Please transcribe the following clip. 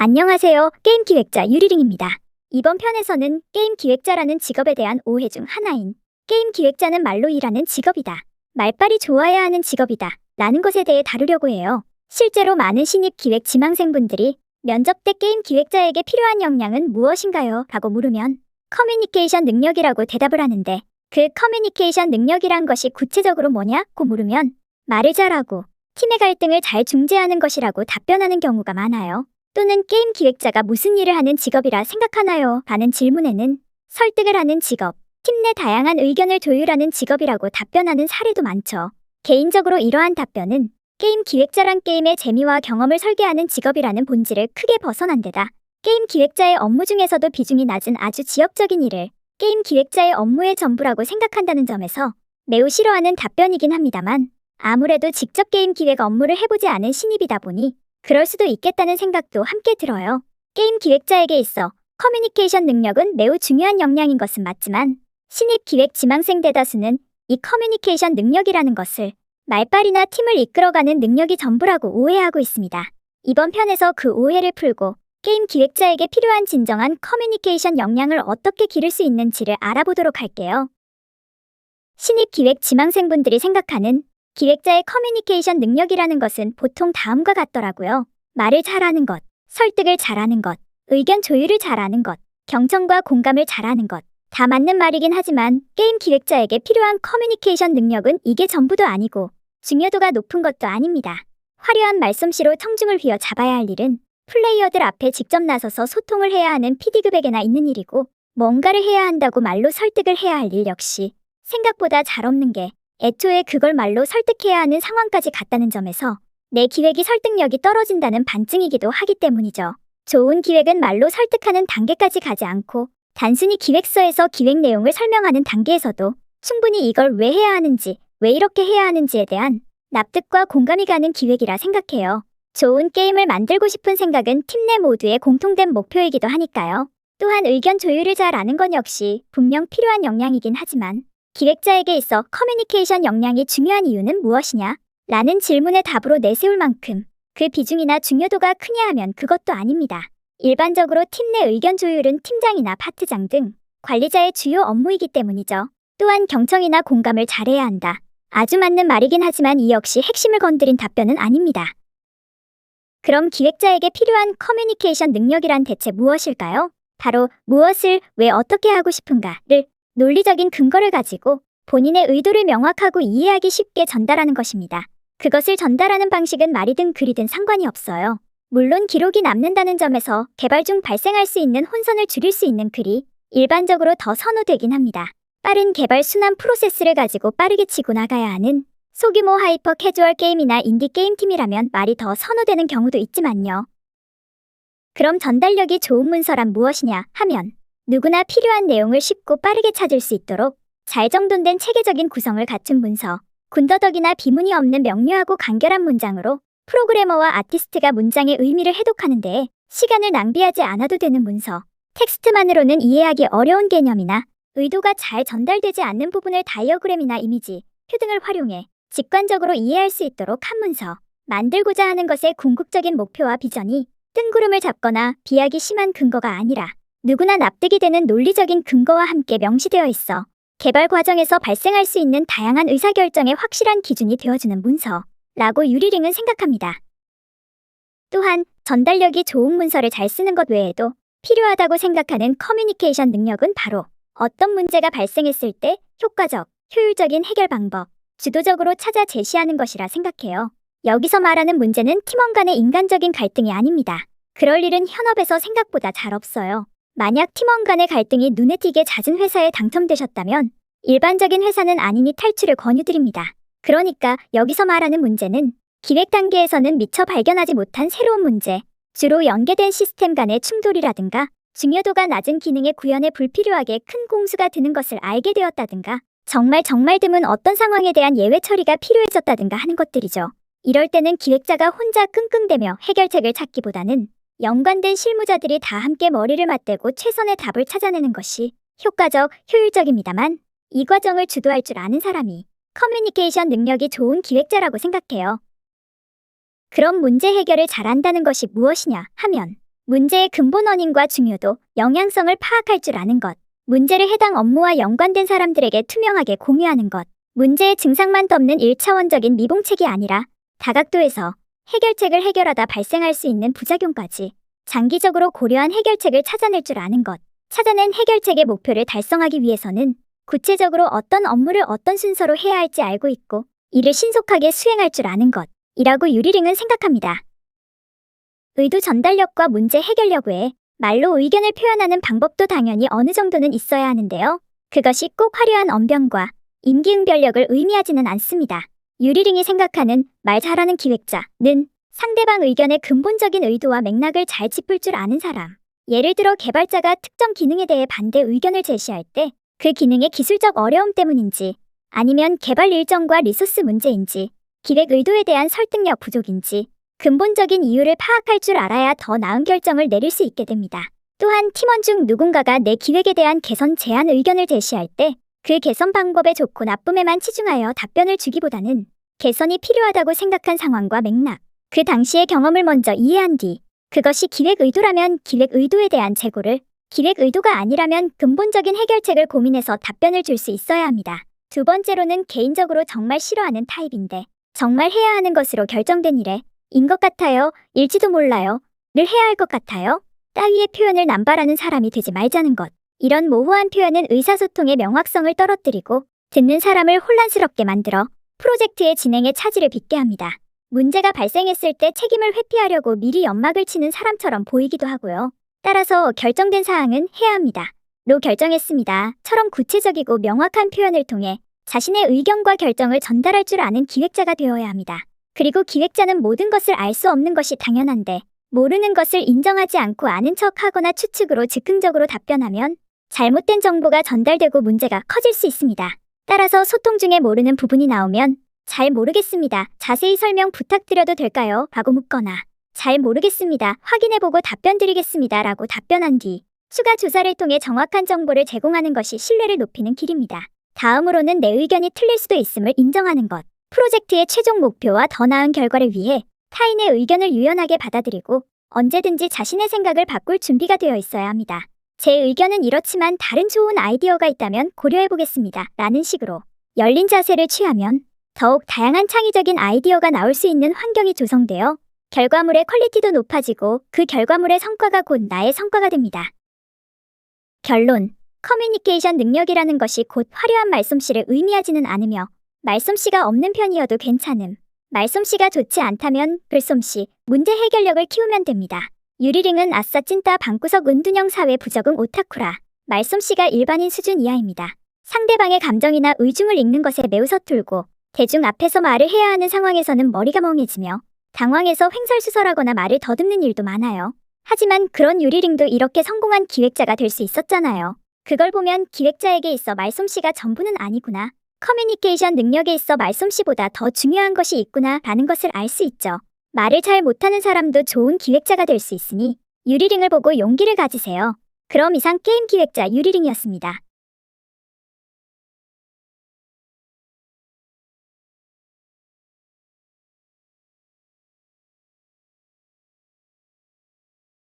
안녕하세요. 게임 기획자 유리링입니다. 이번 편에서는 게임 기획자라는 직업에 대한 오해 중 하나인 게임 기획자는 말로 일하는 직업이다. 말빨이 좋아야 하는 직업이다. 라는 것에 대해 다루려고 해요. 실제로 많은 신입 기획 지망생분들이 면접 때 게임 기획자에게 필요한 역량은 무엇인가요? 라고 물으면 커뮤니케이션 능력이라고 대답을 하는데 그 커뮤니케이션 능력이란 것이 구체적으로 뭐냐고 물으면 말을 잘하고 팀의 갈등을 잘 중재하는 것이라고 답변하는 경우가 많아요. 또는 게임 기획자가 무슨 일을 하는 직업이라 생각하나요? 라는 질문에는 설득을 하는 직업, 팀 내 다양한 의견을 조율하는 직업이라고 답변하는 사례도 많죠. 개인적으로 이러한 답변은 게임 기획자란 게임의 재미와 경험을 설계하는 직업이라는 본질을 크게 벗어난 데다 게임 기획자의 업무 중에서도 비중이 낮은 아주 지역적인 일을 게임 기획자의 업무의 전부라고 생각한다는 점에서 매우 싫어하는 답변이긴 합니다만 아무래도 직접 게임 기획 업무를 해보지 않은 신입이다 보니 그럴 수도 있겠다는 생각도 함께 들어요. 게임 기획자에게 있어 커뮤니케이션 능력은 매우 중요한 역량인 것은 맞지만 신입 기획 지망생 대다수는 이 커뮤니케이션 능력이라는 것을 말빨이나 팀을 이끌어가는 능력이 전부라고 오해하고 있습니다. 이번 편에서 그 오해를 풀고 게임 기획자에게 필요한 진정한 커뮤니케이션 역량을 어떻게 기를 수 있는지를 알아보도록 할게요. 신입 기획 지망생분들이 생각하는 기획자의 커뮤니케이션 능력이라는 것은 보통 다음과 같더라고요. 말을 잘하는 것, 설득을 잘하는 것, 의견 조율을 잘하는 것, 경청과 공감을 잘하는 것. 다 맞는 말이긴 하지만 게임 기획자에게 필요한 커뮤니케이션 능력은 이게 전부도 아니고 중요도가 높은 것도 아닙니다. 화려한 말솜씨로 청중을 휘어 잡아야 할 일은 플레이어들 앞에 직접 나서서 소통을 해야 하는 PD급에게나 있는 일이고 뭔가를 해야 한다고 말로 설득을 해야 할 일 역시 생각보다 잘 없는 게 애초에 그걸 말로 설득해야 하는 상황까지 갔다는 점에서 내 기획이 설득력이 떨어진다는 반증이기도 하기 때문이죠. 좋은 기획은 말로 설득하는 단계까지 가지 않고 단순히 기획서에서 기획 내용을 설명하는 단계에서도 충분히 이걸 왜 해야 하는지, 왜 이렇게 해야 하는지에 대한 납득과 공감이 가는 기획이라 생각해요. 좋은 게임을 만들고 싶은 생각은 팀 내 모두의 공통된 목표이기도 하니까요. 또한 의견 조율을 잘 아는 건 역시 분명 필요한 역량이긴 하지만 기획자에게 있어 커뮤니케이션 역량이 중요한 이유는 무엇이냐? 라는 질문의 답으로 내세울 만큼 그 비중이나 중요도가 크냐 하면 그것도 아닙니다. 일반적으로 팀 내 의견 조율은 팀장이나 파트장 등 관리자의 주요 업무이기 때문이죠. 또한 경청이나 공감을 잘해야 한다. 아주 맞는 말이긴 하지만 이 역시 핵심을 건드린 답변은 아닙니다. 그럼 기획자에게 필요한 커뮤니케이션 능력이란 대체 무엇일까요? 바로 무엇을 왜 어떻게 하고 싶은가를 논리적인 근거를 가지고 본인의 의도를 명확하고 이해하기 쉽게 전달하는 것입니다. 그것을 전달하는 방식은 말이든 글이든 상관이 없어요. 물론 기록이 남는다는 점에서 개발 중 발생할 수 있는 혼선을 줄일 수 있는 글이 일반적으로 더 선호되긴 합니다. 빠른 개발 순환 프로세스를 가지고 빠르게 치고 나가야 하는 소규모 하이퍼 캐주얼 게임이나 인디 게임 팀이라면 말이 더 선호되는 경우도 있지만요. 그럼 전달력이 좋은 문서란 무엇이냐 하면 누구나 필요한 내용을 쉽고 빠르게 찾을 수 있도록 잘 정돈된 체계적인 구성을 갖춘 문서, 군더더기나 비문이 없는 명료하고 간결한 문장으로 프로그래머와 아티스트가 문장의 의미를 해독하는 데에 시간을 낭비하지 않아도 되는 문서, 텍스트만으로는 이해하기 어려운 개념이나 의도가 잘 전달되지 않는 부분을 다이어그램이나 이미지, 표 등을 활용해 직관적으로 이해할 수 있도록 한 문서, 만들고자 하는 것의 궁극적인 목표와 비전이 뜬구름을 잡거나 비약이 심한 근거가 아니라 누구나 납득이 되는 논리적인 근거와 함께 명시되어 있어 개발 과정에서 발생할 수 있는 다양한 의사결정의 확실한 기준이 되어주는 문서라고 유리링은 생각합니다. 또한 전달력이 좋은 문서를 잘 쓰는 것 외에도 필요하다고 생각하는 커뮤니케이션 능력은 바로 어떤 문제가 발생했을 때 효과적, 효율적인 해결 방법, 주도적으로 찾아 제시하는 것이라 생각해요. 여기서 말하는 문제는 팀원 간의 인간적인 갈등이 아닙니다. 그럴 일은 현업에서 생각보다 잘 없어요. 만약 팀원 간의 갈등이 눈에 띄게 잦은 회사에 당첨되셨다면 일반적인 회사는 아니니 탈출을 권유드립니다. 그러니까 여기서 말하는 문제는 기획 단계에서는 미처 발견하지 못한 새로운 문제, 주로 연계된 시스템 간의 충돌이라든가 중요도가 낮은 기능의 구현에 불필요하게 큰 공수가 드는 것을 알게 되었다든가 정말 정말 드문 어떤 상황에 대한 예외 처리가 필요해졌다든가 하는 것들이죠. 이럴 때는 기획자가 혼자 끙끙대며 해결책을 찾기보다는 연관된 실무자들이 다 함께 머리를 맞대고 최선의 답을 찾아내는 것이 효과적, 효율적입니다만 이 과정을 주도할 줄 아는 사람이 커뮤니케이션 능력이 좋은 기획자라고 생각해요. 그럼 문제 해결을 잘한다는 것이 무엇이냐 하면 문제의 근본 원인과 중요도, 영향성을 파악할 줄 아는 것. 문제를 해당 업무와 연관된 사람들에게 투명하게 공유하는 것. 문제의 증상만 덮는 1차원적인 미봉책이 아니라 다각도에서 해결책을 해결하다 발생할 수 있는 부작용까지 장기적으로 고려한 해결책을 찾아낼 줄 아는 것. 찾아낸 해결책의 목표를 달성하기 위해서는 구체적으로 어떤 업무를 어떤 순서로 해야 할지 알고 있고 이를 신속하게 수행할 줄 아는 것. 이라고 유리링은 생각합니다. 의도 전달력과 문제 해결력 외에 말로 의견을 표현하는 방법도 당연히 어느 정도는 있어야 하는데요. 그것이 꼭 화려한 언변과 임기응변력을 의미하지는 않습니다. 유리링이 생각하는 말 잘하는 기획자는 상대방 의견의 근본적인 의도와 맥락을 잘 짚을 줄 아는 사람. 예를 들어 개발자가 특정 기능에 대해 반대 의견을 제시할 때 그 기능의 기술적 어려움 때문인지 아니면 개발 일정과 리소스 문제인지 기획 의도에 대한 설득력 부족인지 근본적인 이유를 파악할 줄 알아야 더 나은 결정을 내릴 수 있게 됩니다. 또한 팀원 중 누군가가 내 기획에 대한 개선 제안 의견을 제시할 때 그 개선 방법의 좋고 나쁨에만 치중하여 답변을 주기보다는 개선이 필요하다고 생각한 상황과 맥락, 그 당시의 경험을 먼저 이해한 뒤 그것이 기획 의도라면 기획 의도에 대한 재고를 기획 의도가 아니라면 근본적인 해결책을 고민해서 답변을 줄 수 있어야 합니다. 두 번째로는 개인적으로 정말 싫어하는 타입인데 정말 해야 하는 것으로 결정된 일에 인 것 같아요, 일지도 몰라요, 를 해야 할 것 같아요. 따위의 표현을 남발하는 사람이 되지 말자는 것. 이런 모호한 표현은 의사소통의 명확성을 떨어뜨리고 듣는 사람을 혼란스럽게 만들어 프로젝트의 진행에 차질을 빚게 합니다. 문제가 발생했을 때 책임을 회피하려고 미리 연막을 치는 사람처럼 보이기도 하고요. 따라서 결정된 사항은 해야 합니다. 로 결정했습니다. 처럼 구체적이고 명확한 표현을 통해 자신의 의견과 결정을 전달할 줄 아는 기획자가 되어야 합니다. 그리고 기획자는 모든 것을 알 수 없는 것이 당연한데 모르는 것을 인정하지 않고 아는 척 하거나 추측으로 즉흥적으로 답변하면 잘못된 정보가 전달되고 문제가 커질 수 있습니다. 따라서 소통 중에 모르는 부분이 나오면 잘 모르겠습니다. 자세히 설명 부탁드려도 될까요? 라고 묻거나 잘 모르겠습니다. 확인해보고 답변 드리겠습니다. 라고 답변한 뒤 추가 조사를 통해 정확한 정보를 제공하는 것이 신뢰를 높이는 길입니다. 다음으로는 내 의견이 틀릴 수도 있음을 인정하는 것. 프로젝트의 최종 목표와 더 나은 결과를 위해 타인의 의견을 유연하게 받아들이고 언제든지 자신의 생각을 바꿀 준비가 되어 있어야 합니다. 제 의견은 이렇지만 다른 좋은 아이디어가 있다면 고려해보겠습니다. 라는 식으로 열린 자세를 취하면 더욱 다양한 창의적인 아이디어가 나올 수 있는 환경이 조성되어 결과물의 퀄리티도 높아지고 그 결과물의 성과가 곧 나의 성과가 됩니다. 결론. 커뮤니케이션 능력이라는 것이 곧 화려한 말솜씨를 의미하지는 않으며 말솜씨가 없는 편이어도 괜찮음. 말솜씨가 좋지 않다면 글솜씨, 문제 해결력을 키우면 됩니다. 유리링은 아싸 찐따 방구석 은둔형 사회 부적응 오타쿠라. 말솜씨가 일반인 수준 이하입니다. 상대방의 감정이나 의중을 읽는 것에 매우 서툴고 대중 앞에서 말을 해야 하는 상황에서는 머리가 멍해지며 당황해서 횡설수설하거나 말을 더듬는 일도 많아요. 하지만 그런 유리링도 이렇게 성공한 기획자가 될 수 있었잖아요. 그걸 보면 기획자에게 있어 말솜씨가 전부는 아니구나. 커뮤니케이션 능력에 있어 말솜씨보다 더 중요한 것이 있구나 라는 것을 알 수 있죠. 말을 잘 못하는 사람도 좋은 기획자가 될 수 있으니 유리링을 보고 용기를 가지세요. 그럼 이상 게임 기획자 유리링이었습니다.